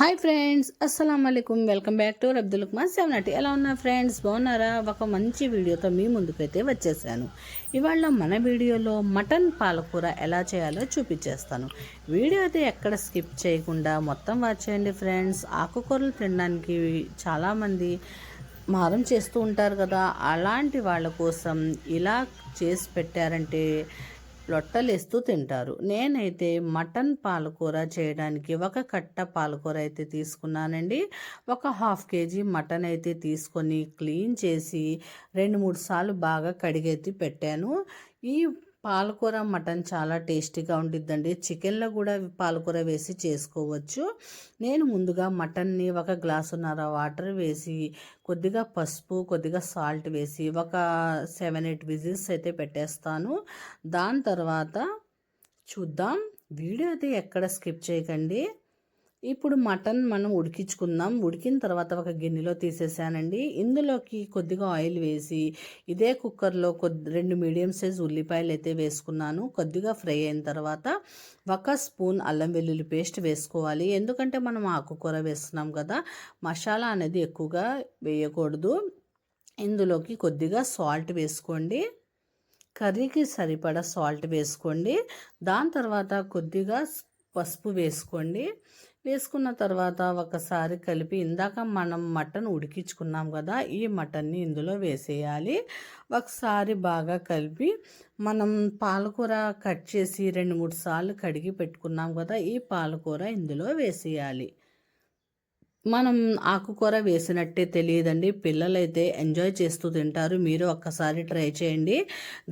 Hi friends అస్సలం అయికం welcome back to Abdul Kumar seventy ఎలా ఉన్నా ఫ్రెండ్స్? బాగున్నారా? ఒక మంచి వీడియోతో మీ ముందుకైతే వచ్చేసాను. ఇవాళ మన వీడియోలో మటన్ పాలకూర ఎలా చేయాలో చూపించేస్తాను. వీడియో అయితే ఎక్కడ స్కిప్ చేయకుండా మొత్తం వాచ్ చేయండి ఫ్రెండ్స్. ఆకుకూరలు తినడానికి చాలామంది మారం చేస్తూ ఉంటారు కదా. అలాంటి వాళ్ళ కోసం ఇలా చేసి పెట్టారంటే లొట్టలేస్తూ తింటారు. నేనైతే మటన్ పాలకూర చేయడానికి ఒక కట్ట పాలకూర అయితే తీసుకున్నానండి. ఒక హాఫ్ కేజీ మటన్ అయితే తీసుకొని క్లీన్ చేసి రెండు మూడు సార్లు బాగా కడిగెత్తి పెట్టాను. ఈ పాలకూర మటన్ చాలా టేస్టీగా ఉండిద్దండి. చికెన్లో కూడా పాలకూర వేసి చేసుకోవచ్చు. నేను ముందుగా మటన్ని ఒక గ్లాసున్నర వాటర్ వేసి కొద్దిగా పసుపు కొద్దిగా సాల్ట్ వేసి ఒక సెవెన్ ఎయిట్ విజిల్స్ అయితే పెట్టేస్తాను. దాని తర్వాత చూద్దాం. వీడియో అయితే ఎక్కడ స్కిప్ చేయకండి. ఇప్పుడు మటన్ మనం ఉడికించుకుందాం. ఉడికిన తర్వాత ఒక గిన్నెలో తీసేసానండి. ఇందులోకి కొద్దిగా ఆయిల్ వేసి ఇదే కుక్కర్లో కొద్ది రెండు మీడియం సైజ్ ఉల్లిపాయలు అయితే వేసుకున్నాను. కొద్దిగా ఫ్రై అయిన తర్వాత ఒక స్పూన్ అల్లం వెల్లుల్లి పేస్ట్ వేసుకోవాలి. ఎందుకంటే మనం ఆకుకూర వేస్తున్నాం కదా మసాలా అనేది ఎక్కువగా వేయకూడదు. ఇందులోకి కొద్దిగా సాల్ట్ వేసుకోండి. కర్రీకి సరిపడా సాల్ట్ వేసుకోండి. దాని తర్వాత కొద్దిగా పసుపు వేసుకోండి. వేసుకున్న తర్వాత ఒకసారి కలిపి ఇందాక మనం మటన్ ఉడికించుకున్నాం కదా ఈ మటన్ని ఇందులో వేసేయాలి. ఒకసారి బాగా కలిపి మనం పాలకూర కట్ చేసి రెండు మూడు సార్లు కడిగి పెట్టుకున్నాం కదా ఈ పాలకూర ఇందులో వేసేయాలి. మనం ఆకుకూర వేసినట్టే తెలియదండి. పిల్లలైతే ఎంజాయ్ చేస్తూ తింటారు. మీరు ఒక్కసారి ట్రై చేయండి.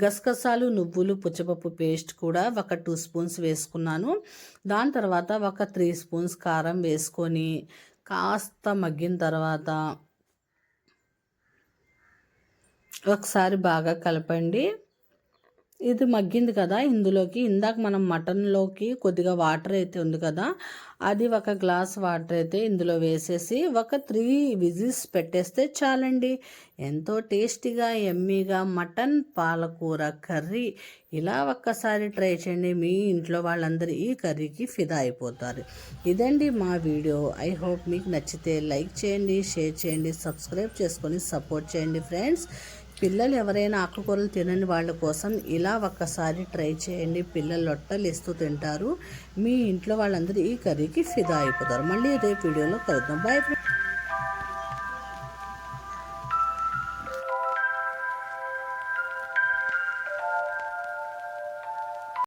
గసగసాలు నువ్వులు పుచ్చపప్పు పేస్ట్ కూడా ఒక టూ స్పూన్స్ వేసుకున్నాను. దాని తర్వాత ఒక త్రీ స్పూన్స్ కారం వేసుకొని కాస్త మగ్గిన తర్వాత ఒకసారి బాగా కలపండి. ఇది మగ్గింది కదా ఇందులోకి ఇందాక మనం మటన్లోకి కొద్దిగా వాటర్ అయితే ఉంది కదా అది ఒక గ్లాస్ వాటర్ అయితే ఇందులో వేసేసి ఒక త్రీ విజిల్స్ పెట్టేస్తే చాలండి. ఎంతో టేస్టీగా ఎమ్మీగా మటన్ పాలకూర కర్రీ ఇలా ఒక్కసారి ట్రై చేయండి. మీ ఇంట్లో వాళ్ళందరూ ఈ కర్రీకి ఫిదా అయిపోతారు. ఇదండి మా వీడియో. ఐ హోప్ మీకు నచ్చితే లైక్ చేయండి షేర్ చేయండి సబ్స్క్రైబ్ చేసుకొని సపోర్ట్ చేయండి ఫ్రెండ్స్. పిల్లలు ఎవరైనా ఆకుకూరలు తినని వాళ్ళ కోసం ఇలా ఒక్కసారి ట్రై చేయండి. పిల్లలు లొట్టలు ఇస్తూ తింటారు. మీ ఇంట్లో వాళ్ళందరూ ఈ కర్రీకి ఫిదా అయిపోతారు. మళ్ళీ రేపు వీడియోలో కలుద్దాం. బాయ్